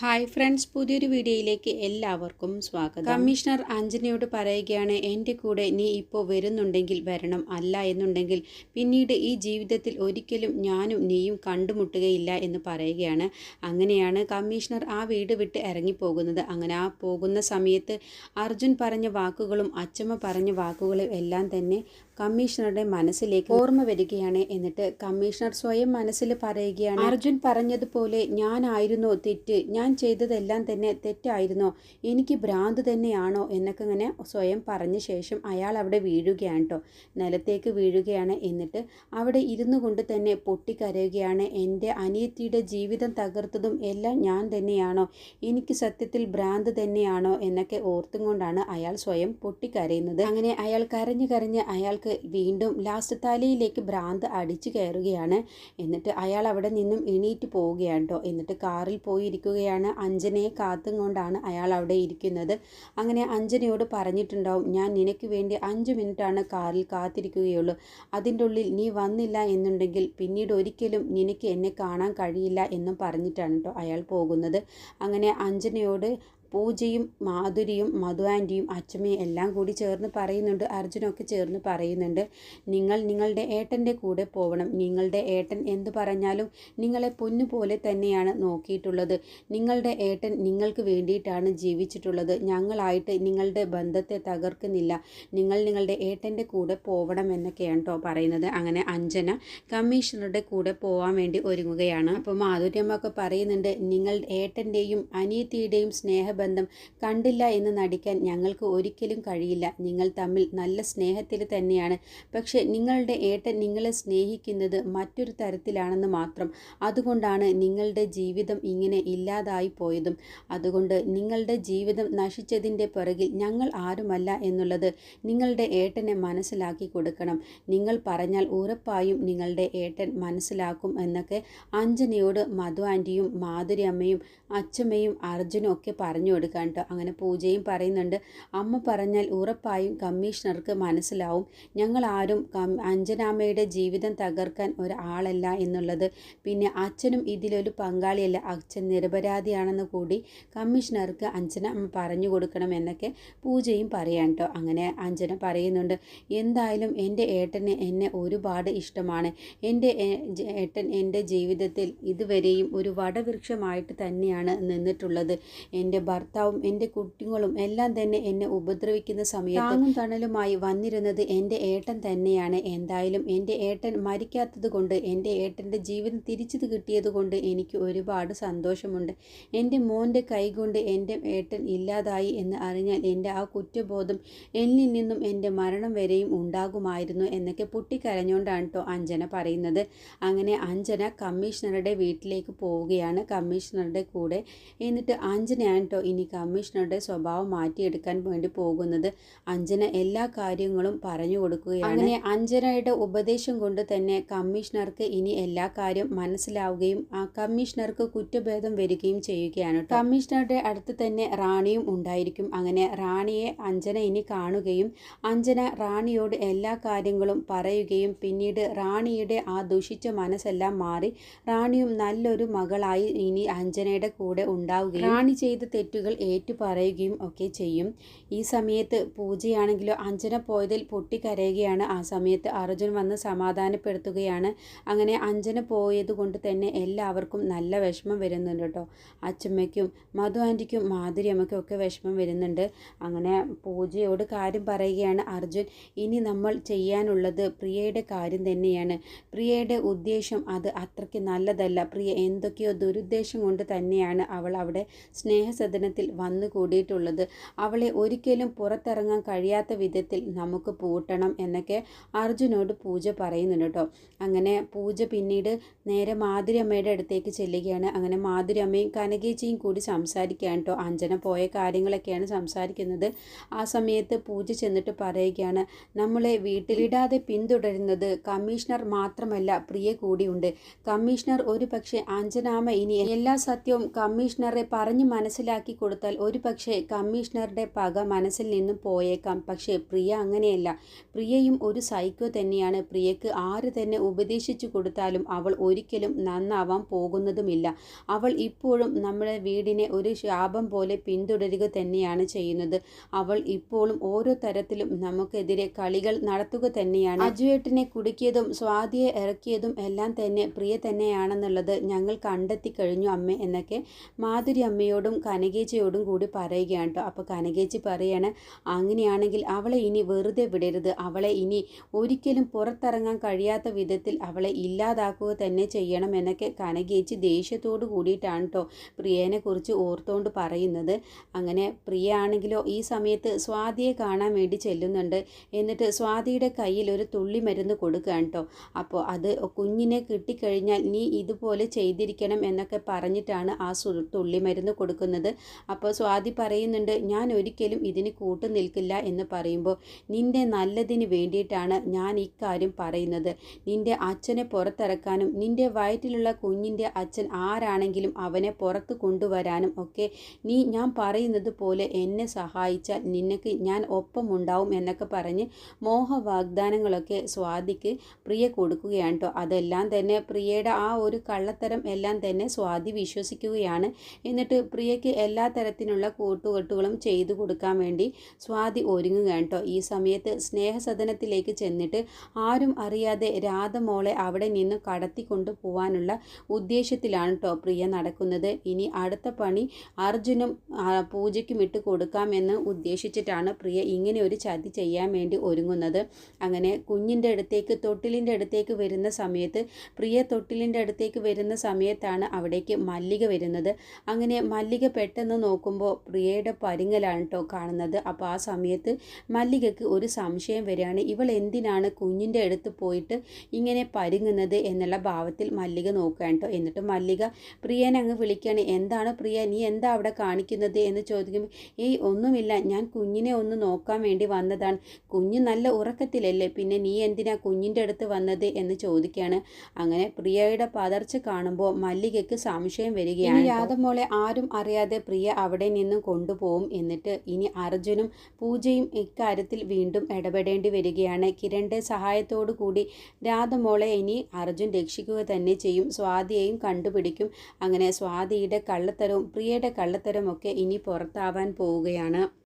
Hi friends പുതിയൊരു വീഡിയോയിലേക്ക് എല്ലാവർക്കും സ്വാഗതം. കമ്മീഷണർ അഞ്ജനയോട് പറയുകയാണ് എന്റെ കൂടെ നീ ഇപ്പോൾ വരുന്നുണ്ടെങ്കിൽ വരണം. അല്ല എന്നുണ്ടെങ്കിൽ പിന്നീട് ഈ ജീവിതത്തിൽ ഒരിക്കലും ഞാനും നീയും കണ്ടുമുട്ടുകയില്ല എന്ന് പറയുകയാണ്. അങ്ങനെയാണ് കമ്മീഷണർ ആ വീട് വിട്ട് ഇറങ്ങിപ്പോകുന്നത്. അങ്ങനെ ആ പോകുന്ന സമയത്ത് അർജുൻ പറഞ്ഞ വാക്കുകളും അച്ചമ്മ പറഞ്ഞ വാക്കുകളും എല്ലാം തന്നെ കമ്മീഷണറുടെ മനസ്സിലേക്ക് ഓർമ്മ വരികയാണ് എന്നിട്ട് കമ്മീഷണർ സ്വയം മനസ്സിൽ പറയുകയാണ് അർജുൻ പറഞ്ഞതുപോലെ ഞാനായിരുന്നോ തെറ്റ് ഞാൻ ചെയ്തതെല്ലാം തന്നെ തെറ്റായിരുന്നോ എനിക്ക് ഭ്രാന്ത് തന്നെയാണോ എന്നൊക്കെ ഇങ്ങനെ സ്വയം പറഞ്ഞ ശേഷം അയാൾ അവിടെ വീഴുകയാണ് കേട്ടോ നിലത്തേക്ക് വീഴുകയാണ് എന്നിട്ട് അവിടെ ഇരുന്നു കൊണ്ട് തന്നെ പൊട്ടിക്കരയുകയാണ്. എന്റെ അനിയത്തിയുടെ ജീവിതം തകർത്തതും എല്ലാം ഞാൻ തന്നെയാണോ എനിക്ക് സത്യത്തിൽ ഭ്രാന്ത് തന്നെയാണോ എന്നൊക്കെ ഓർത്തും കൊണ്ടാണ് അയാൾ സ്വയം പൊട്ടിക്കരയുന്നത്. അങ്ങനെ അയാൾ കരഞ്ഞ് കരഞ്ഞ് അയാൾക്ക് വീണ്ടും ലാസ്റ്റ് തലയിലേക്ക് ഭ്രാന്ത് അടിച്ചു കയറുകയാണ്. എന്നിട്ട് അയാൾ അവിടെ നിന്നും എണീറ്റ് പോവുകയാണ് കേട്ടോ എന്നിട്ട് കാറിൽ പോയിരിക്കുകയാണ്. അഞ്ജനയെ കാത്തും കൊണ്ടാണ് അയാൾ അവിടെ ഇരിക്കുന്നത്. അങ്ങനെ അഞ്ജനയോട് പറഞ്ഞിട്ടുണ്ടാവും ഞാൻ നിനക്ക് വേണ്ടി അഞ്ച് മിനിറ്റാണ് കാറിൽ കാത്തിരിക്കുകയുള്ളൂ. അതിന്റെ ഉള്ളിൽ നീ വന്നില്ല എന്നുണ്ടെങ്കിൽ പിന്നീട് ഒരിക്കലും നിനക്ക് എന്നെ കാണാൻ കഴിയില്ല എന്നും പറഞ്ഞിട്ടാണ് കേട്ടോ അയാൾ പോകുന്നത്. അങ്ങനെ അഞ്ജനയോട് പൂജയും മാധുരിയും മധു ആന്റിയും അച്ഛമ്മയും എല്ലാം കൂടി ചേർന്ന് പറയുന്നുണ്ട്. അർജുനൊക്കെ ചേർന്ന് പറയുന്നുണ്ട്. നിങ്ങൾ നിങ്ങളുടെ ഏട്ടന്റെ കൂടെ പോകണം നിങ്ങളുടെ ഏട്ടൻ എന്ത് പറഞ്ഞാലും നിങ്ങളെ പൊന്നു പോലെ തന്നെയാണ് നോക്കിയിട്ടുള്ളത്. നിങ്ങളുടെ ഏട്ടൻ നിങ്ങൾക്ക് വേണ്ടിയിട്ടാണ് ജീവിച്ചിട്ടുള്ളത്. ഞങ്ങളായിട്ട് നിങ്ങളുടെ ബന്ധത്തെ തകർക്കുന്നില്ല. നിങ്ങൾ നിങ്ങളുടെ ഏട്ടന്റെ കൂടെ പോകണം എന്നൊക്കെയാണ് കേട്ടോ പറയുന്നത്? അങ്ങനെ അഞ്ജന കമ്മീഷണറുടെ കൂടെ പോകാൻ വേണ്ടി ഒരുങ്ങുകയാണ്. അപ്പോൾ മാധുര്യമ്മ ഒക്കെ പറയുന്നുണ്ട് നിങ്ങൾ ഏട്ടന്റെയും അനിയത്തിയുടെയും സ്നേഹബന്ധം കണ്ടില്ല എന്ന് നടിക്കാൻ ഞങ്ങൾക്ക് ഒരിക്കലും കഴിയില്ല. നിങ്ങൾ തമ്മിൽ നല്ല സ്നേഹത്തിൽ തന്നെയാണ്. പക്ഷേ നിങ്ങളുടെ ഏട്ടൻ നിങ്ങളെ സ്നേഹിക്കുന്നത് മറ്റൊരു തരത്തിലാണെന്ന് മാത്രം. അതുകൊണ്ടാണ് നിങ്ങളുടെ ജീവിതം ഇങ്ങനെ ഇല്ലാതായി പോയതും. അതുകൊണ്ട് നിങ്ങളുടെ ജീവിതം നശിച്ചതിന്റെ പിറകിൽ ഞങ്ങൾ ആരുമല്ല എന്നുള്ളത് നിങ്ങളുടെ ഏട്ടനെ മനസ്സിലാക്കി കൊടുക്കണം. നിങ്ങൾ പറഞ്ഞാൽ ഉറപ്പായും നിങ്ങളുടെ ഏട്ടൻ മനസ്സിലാക്കും എന്നൊക്കെ അഞ്ജനയോട് മധു ആന്റിയും മാധുരി അമ്മയും അച്ഛമ്മയും അർജുനും ഒക്കെ പറഞ്ഞു കൊടുക്കാൻ കേട്ടോ അങ്ങനെ പൂജയും പറയുന്നുണ്ട്. അമ്മ പറഞ്ഞാൽ ഉറപ്പായും കമ്മീഷണർക്ക് മനസ്സിലാവും. ഞങ്ങൾ ആരും അഞ്ജനാമ്മയുടെ ജീവിതം തകർക്കാൻ ഒരാളല്ല എന്നുള്ളത്. പിന്നെ അച്ഛനും ഇതിലൊരു പങ്കാളിയല്ല. അച്ഛൻ നിരപരാധിയാണെന്ന് കൂടി കമ്മീഷണർക്ക് അഞ്ജന പറഞ്ഞു കൊടുക്കണം എന്നൊക്കെ പൂജയും പറയാൻ കേട്ടോ അങ്ങനെ അഞ്ജന പറയുന്നുണ്ട്. എന്തായാലും എന്റെ ഏട്ടന് എന്നെ ഒരുപാട് ഇഷ്ടമാണ്. എന്റെ ഏട്ടൻ എന്റെ ജീവിതത്തിൽ ഇതുവരെയും ഒരു വടവൃക്ഷമായിട്ട് തന്നെയാണ് നിന്നിട്ടുള്ളത്. എന്റെ എന്റെ കുട്ടികളും എല്ലാം തന്നെ എന്നെ ഉപദ്രവിക്കുന്ന സമയത്ത് താങ്ങും തണലുമായി വന്നിരുന്നത് എന്റെ ഏട്ടൻ തന്നെയാണ്. എന്തായാലും എന്റെ ഏട്ടൻ മരിക്കാത്തത് കൊണ്ട് എന്റെ ഏട്ടന്റെ ജീവിതം തിരിച്ചത് കിട്ടിയത് കൊണ്ട് എനിക്ക് ഒരുപാട് സന്തോഷമുണ്ട്. എന്റെ മോന്റെ കൈകൊണ്ട് എന്റെ ഏട്ടൻ ഇല്ലാതായി എന്ന് അറിഞ്ഞാൽ എന്റെ ആ കുറ്റബോധം എന്നിൽ നിന്നും എന്റെ മരണം വരെയും ഉണ്ടാകുമായിരുന്നു എന്നൊക്കെ പൊട്ടിക്കരഞ്ഞുകൊണ്ടാണ് കേട്ടോ അഞ്ജന പറയുന്നത്. അങ്ങനെ അഞ്ജന കമ്മീഷണറുടെ വീട്ടിലേക്ക് പോവുകയാണ്. കമ്മീഷണറുടെ കൂടെ. എന്നിട്ട് അഞ്ജനയാണ് കേട്ടോ ഇനി കമ്മീഷണറുടെ സ്വഭാവം മാറ്റിയെടുക്കാൻ വേണ്ടി പോകുന്നത് അഞ്ജന എല്ലാ കാര്യങ്ങളും പറഞ്ഞു കൊടുക്കുകയാണ് അങ്ങനെ അഞ്ജനയുടെ ഉപദേശം കൊണ്ട് തന്നെ കമ്മീഷണർക്ക് ഇനി എല്ലാ കാര്യം മനസ്സിലാവുകയും ആ കമ്മീഷണർക്ക് കുറ്റഭേദം വരികയും ചെയ്യുകയാണ്. കമ്മീഷണറുടെ അടുത്ത് തന്നെ റാണിയും ഉണ്ടായിരിക്കും അങ്ങനെ റാണിയെ അഞ്ജന ഇനി കാണുകയും അഞ്ജന റാണിയോട് എല്ലാ കാര്യങ്ങളും പറയുകയും പിന്നീട് റാണിയുടെ ആ ദുഷിച്ച മനസ്സെല്ലാം മാറി റാണിയും നല്ലൊരു മകളായി ഇനി അഞ്ജനയുടെ കൂടെ ഉണ്ടാവുകയും റാണി ചെയ്ത തെറ്റുകൾ ഏറ്റു പറയുകയും ഒക്കെ ചെയ്യും. ഈ സമയത്ത് പൂജയാണെങ്കിലോ അഞ്ജന പോയതിൽ പൊട്ടിക്കരയുകയാണ്. ആ സമയത്ത് അർജുൻ വന്ന് സമാധാനപ്പെടുത്തുകയാണ്. അങ്ങനെ അഞ്ജന പോയത് കൊണ്ട് തന്നെ എല്ലാവർക്കും നല്ല വിഷമം വരുന്നുണ്ട് കേട്ടോ. അച്ചമ്മയ്ക്കും മധു ആന്റിക്കും മാധുരി ഒക്കെ വിഷമം വരുന്നുണ്ട്. അങ്ങനെ പൂജയോട് കാര്യം പറയുകയാണ് അർജുൻ. ഇനി നമ്മൾ ചെയ്യാനുള്ളത് പ്രിയയുടെ കാര്യം തന്നെയാണ്. പ്രിയയുടെ ഉദ്ദേശം അത് അത്രയ്ക്ക് നല്ലതല്ല. പ്രിയ എന്തൊക്കെയോ ദുരുദ്ദേശം കൊണ്ട് തന്നെയാണ് അവൾ അവിടെ സ്നേഹസദനത്തിൽ വന്നു കൂടിയിട്ടുള്ളത്. അവളെ ഒരിക്കലും പുറത്തിറങ്ങാൻ കഴിയാത്ത വിധത്തിൽ നമുക്ക് പൂട്ടണം എന്നൊക്കെ അർജുനോട് പൂജ പറയുന്നുണ്ട് കേട്ടോ. അങ്ങനെ പൂജ പിന്നീട് നേരെ മാധുരി അമ്മയുടെ അടുത്തേക്ക് ചെല്ലുകയാണ്. അങ്ങനെ മാധുരി അമ്മയും കനകേച്ചിയും കൂടി സംസാരിക്കുകയാണ് കേട്ടോ. അഞ്ജന പോയ കാര്യങ്ങളൊക്കെയാണ് സംസാരിക്കുന്നത്. ആ സമയത്ത് പൂജ ചെന്നിട്ട് പറയുകയാണ് നമ്മളെ വീട്ടിലിടാതെ പിന്തുടരുന്നത് കമ്മീഷണർ മാത്രമല്ല പ്രിയ കൂടിയുണ്ട് കമ്മീഷണർ ഒരു പക്ഷേ അഞ്ജനാമ ഇനി എല്ലാ സത്യവും കമ്മീഷണറെ പറഞ്ഞ് മനസ്സിലാക്കി പുറത്താക്കി കൊടുത്താൽ ഒരു പക്ഷേ കമ്മീഷണറുടെ പക മനസ്സിൽ നിന്നും പോയേക്കാം. പക്ഷേ പ്രിയ അങ്ങനെയല്ല. പ്രിയയും ഒരു സൈക്കോ തന്നെയാണ്. പ്രിയക്ക് ആര് തന്നെ ഉപദേശിച്ചു കൊടുത്താലും അവൾ ഒരിക്കലും നന്നാവാൻ പോകുന്നതുമില്ല. അവൾ ഇപ്പോഴും നമ്മുടെ വീടിനെ ഒരു ശാപം പോലെ പിന്തുടരുക തന്നെയാണ് ചെയ്യുന്നത്. അവൾ ഇപ്പോഴും ഓരോ തരത്തിലും നമുക്കെതിരെ കളികൾ നടത്തുക തന്നെയാണ്. അജുവേട്ടിനെ കുടുക്കിയതും സ്വാതിയെ ഇറക്കിയതും എല്ലാം തന്നെ പ്രിയ തന്നെയാണെന്നുള്ളത് ഞങ്ങൾ കണ്ടെത്തി കഴിഞ്ഞു അമ്മ എന്നൊക്കെ മാധുരി അമ്മയോടും കനകേച്ചിയോടും കൂടി പറയുകയാണ് കേട്ടോ അപ്പോൾ കനകേച്ചി പറയാണ് അങ്ങനെയാണെങ്കിൽ അവളെ ഇനി വെറുതെ വിടരുത്. അവളെ ഇനി ഒരിക്കലും പുറത്തിറങ്ങാൻ കഴിയാത്ത വിധത്തിൽ അവളെ ഇല്ലാതാക്കുക തന്നെ ചെയ്യണം എന്നൊക്കെ കനകേച്ചി ദേഷ്യത്തോട് കൂടിയിട്ടാണ് കേട്ടോ പ്രിയേനെക്കുറിച്ച് ഓർത്തുകൊണ്ട് പറയുന്നത്. അങ്ങനെ പ്രിയ ആണെങ്കിലോ ഈ സമയത്ത് സ്വാതിയെ കാണാൻ വേണ്ടി ചെല്ലുന്നുണ്ട്. എന്നിട്ട് സ്വാതിയുടെ കയ്യിൽ ഒരു തുള്ളി മരുന്ന് കൊടുക്കുകയാണ് കേട്ടോ അപ്പോൾ അത് കുഞ്ഞിനെ കിട്ടിക്കഴിഞ്ഞാൽ നീ ഇതുപോലെ ചെയ്തിരിക്കണം എന്നൊക്കെ പറഞ്ഞിട്ടാണ് ആ തുള്ളി മരുന്ന് കൊടുക്കുന്നത്. അപ്പോൾ സ്വാതി പറയുന്നുണ്ട് ഞാൻ ഒരിക്കലും ഇതിന് കൂട്ടു നിൽക്കില്ല എന്ന് പറയുമ്പോൾ നിന്റെ നല്ലതിന് വേണ്ടിയിട്ടാണ് ഞാൻ ഇക്കാര്യം പറയുന്നത്. നിന്റെ അച്ഛനെ പുറത്തിറക്കാനും നിന്റെ വയറ്റിലുള്ള കുഞ്ഞിന്റെ അച്ഛൻ ആരാണെങ്കിലും അവനെ പുറത്ത് കൊണ്ടുവരാനും ഒക്കെ നീ ഞാൻ പറയുന്നത് പോലെ എന്നെ സഹായിച്ചാൽ നിനക്ക് ഞാൻ ഒപ്പമുണ്ടാവും എന്നൊക്കെ പറഞ്ഞ് മോഹ വാഗ്ദാനങ്ങളൊക്കെ സ്വാതിക്ക് പ്രിയ കൊടുക്കുകയാണ് കേട്ടോ. അതെല്ലാം തന്നെ പ്രിയയുടെ ആ ഒരു കള്ളത്തരം എല്ലാം തന്നെ സ്വാതി വിശ്വസിക്കുകയാണ്. എന്നിട്ട് പ്രിയയ്ക്ക് എല്ലാ തരത്തിലുള്ള കൂട്ടുകെട്ടുകളും ചെയ്തു കൊടുക്കാൻ വേണ്ടി സ്വാതി ഒരുങ്ങുകയാണ് കേട്ടോ. ഈ സമയത്ത് സ്നേഹസദനത്തിലേക്ക് ചെന്നിട്ട് ആരും അറിയാതെ രാധമോളെ അവിടെ നിന്ന് കടത്തിക്കൊണ്ടു പോവാനുള്ള ഉദ്ദേശത്തിലാണ് കേട്ടോ പ്രിയ നടക്കുന്നത്. ഇനി അടുത്ത പണി അർജുനും പൂജയ്ക്കും ഇട്ട് കൊടുക്കാമെന്ന് ഉദ്ദേശിച്ചിട്ടാണ് പ്രിയ ഇങ്ങനെ ഒരു ചതി ചെയ്യാൻ വേണ്ടി ഒരുങ്ങുന്നത്. അങ്ങനെ കുഞ്ഞിന്റെ അടുത്തേക്ക് തൊട്ടിലിന്റെ അടുത്തേക്ക് വരുന്ന സമയത്ത് പ്രിയ തൊട്ടിലിന്റെ അടുത്തേക്ക് വരുന്ന സമയത്താണ് അവിടേക്ക് മല്ലിക വരുന്നത്. അങ്ങനെ മല്ലിക പെട്ടെന്ന് നോക്കുമ്പോൾ പ്രിയയുടെ പരിങ്ങലാണ് കേട്ടോ കാണുന്നത്. അപ്പോൾ ആ സമയത്ത് മല്ലികയ്ക്ക് ഒരു സംശയം വരികയാണ്. ഇവൾ എന്തിനാണ് കുഞ്ഞിന്റെ അടുത്ത് പോയിട്ട് ഇങ്ങനെ പരുങ്ങുന്നത് എന്നുള്ള ഭാവത്തിൽ മല്ലിക നോക്കുകയാണ് കേട്ടോ എന്നിട്ട് മല്ലിക പ്രിയനെ അങ്ങ് വിളിക്കുകയാണ് എന്താണ് പ്രിയ? നീ എന്താ അവിടെ കാണിക്കുന്നത്? എന്ന് ചോദിക്കുമ്പോൾ ഏയ് ഒന്നുമില്ല. ഞാൻ കുഞ്ഞിനെ ഒന്ന് നോക്കാൻ വേണ്ടി വന്നതാണ്. കുഞ്ഞ് നല്ല ഉറക്കത്തിലല്ലേ? പിന്നെ നീ എന്തിനാ കുഞ്ഞിന്റെ അടുത്ത് വന്നത്? എന്ന് ചോദിക്കുകയാണ്. അങ്ങനെ പ്രിയയുടെ പതർച്ച കാണുമ്പോൾ മല്ലികയ്ക്ക് സംശയം വരികയാണ് രാധമോളെ ആരും അറിയാതെ പ്രിയ അവിടെ നിന്ന് കൊണ്ടുപോകും എന്നിട്ട് ഇനി അർജുനും പൂജയും ഇക്കാര്യത്തിൽ വീണ്ടും ഇടപെടേണ്ടി വരികയാണ്. കിരണിന്റെ സഹായത്തോടു കൂടി രാധമോളെ ഇനി അർജുൻ രക്ഷിക്കുക തന്നെ ചെയ്യും. സ്വാതിയെയും കണ്ടുപിടിക്കും. അങ്ങനെ സ്വാതിയുടെ കള്ളത്തരവും പ്രിയയുടെ കള്ളത്തരവും ഒക്കെ ഇനി പുറത്താവാൻ പോവുകയാണ്.